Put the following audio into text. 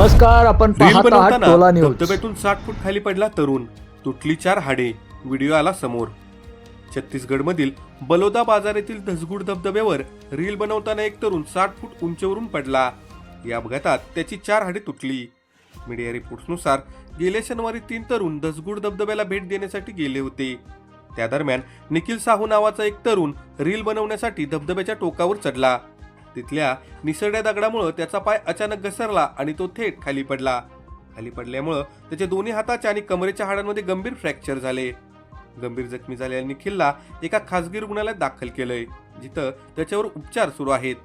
नमस्कार आपण रील पाहत आहात बनवताना टोला न्यूज. धबधब्यातून साठ फूट खाली पडला तरुण. तुटली चार हाडे. व्हिडिओ आला समोर. छत्तीसगडमधील बलोदा बाजार येथील धसगुड धबधब्यावर रील बनवताना एक तरुण साठ फूट उंचीवरून पडला. या अपघातात त्याची चार हाडे तुटली. मीडिया रिपोर्ट्सनुसार गेल्या शनिवारी तीन तरुण धसगुड धबधब्याला भेट देण्यासाठी गेले होते. त्या दरम्यान निखिल साहू नावाचा एक तरुण रील बनवण्यासाठी धबधब्याच्या टोकावर चढला. तिथल्या निसरड्या दगडामुळं त्याचा पाय अचानक घसरला आणि तो थेट खाली पडला. खाली पडल्यामुळं त्याच्या दोन्ही हाताच्या आणि कमरेच्या हाडांमध्ये गंभीर फ्रॅक्चर झाले. गंभीर जखमी झालेल्या निखिलला एका खासगी रुग्णालयात दाखल केलंय जिथं त्याच्यावर उपचार सुरू आहेत.